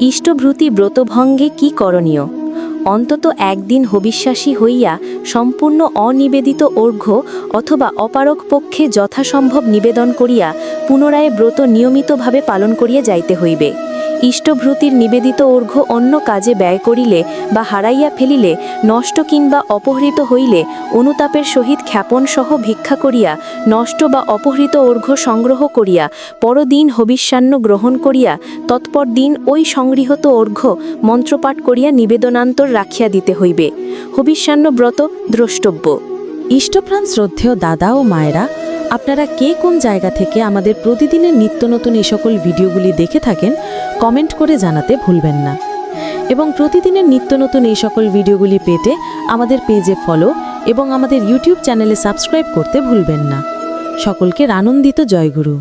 ইষ্টভ্রূতি ব্রতভঙ্গে কি করণীয়? অন্তত একদিন হবিশ্বাসী হইয়া সম্পূর্ণ অনিবেদিত অর্ঘ্য অথবা অপারক পক্ষে যথাসম্ভব নিবেদন করিয়া পুনরায় ব্রত নিয়মিতভাবে পালন করিয়া যাইতে হইবে। ইষ্টভ্রূতির নিবেদিত অর্ঘ্য অন্য কাজে ব্যয় করিলে বা হারাইয়া ফেলিলে, নষ্ট কিংবা অপহৃত হইলে, অনুতাপের সহিত খ্যাপনসহ ভিক্ষা করিয়া, নষ্ট বা অপহৃত অর্ঘ্য সংগ্রহ করিয়া, পরদিন হবিষ্যান্ন গ্রহণ করিয়া, তৎপর দিন ওই সংগৃহীত অর্ঘ্য মন্ত্রপাঠ করিয়া নিবেদনান্তর রাখিয়া দিতে হইবে। হবিষ্যান্ন ব্রত দ্রষ্টব্য। ইষ্টপ্রাণ শ্রদ্ধেয় দাদা ও মায়েরা আপনারা কে কোন জায়গা থেকে আমাদের প্রতিদিনের নিত্য নতুন এই সকল ভিডিওগুলি দেখে থাকেন, কমেন্ট করে জানাতে ভুলবেন না। এবং প্রতিদিনের নিত্য নতুন এই সকল ভিডিওগুলি পেতে আমাদের পেজে ফলো এবং আমাদের ইউটিউব চ্যানেলে সাবস্ক্রাইব করতে ভুলবেন না। সকলকে আনন্দিত জয়গুরু।